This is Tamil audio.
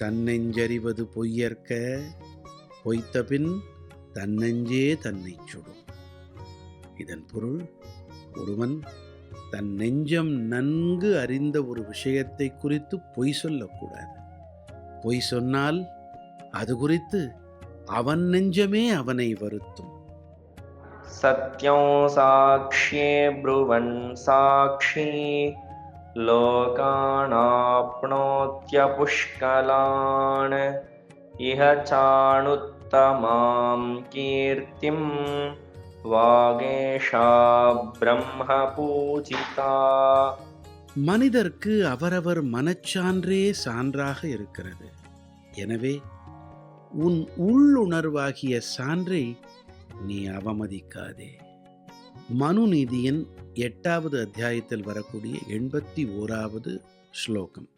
தன்னெஞ்சறிவது பொய்யற்க பொய்த்தபின் தன்னெஞ்சே தன்னை சுடும். இதன் பொருள் ஒருவன் தன் நெஞ்சம் நன்கு அறிந்த ஒரு விஷயத்தை குறித்து பொய் சொல்லக்கூடாது. பொய் சொன்னால் அது குறித்து அவன் நெஞ்சமே அவனை வருத்தும். சத்யம் சாட்சியே புருவன் சாட்சி லோகானாப்னோ लोकाणाप्नोत्यपुष्कलान् इह चाणुत्तमां कीर्तिं वागेशा ब्रह्मपूजिता மனிதர்க்கு அவரவர் மனச்சான்றே சான்றாக இருக்கிறது எனவே உன் உள்ளுணர்வாகிய சான்றை நீ அவமதிக்காதே மனுநீதியின் எட்டாவது அத்தியாயத்தில் வரக்கூடிய எண்பத்தி ஓராவது ஸ்லோகம்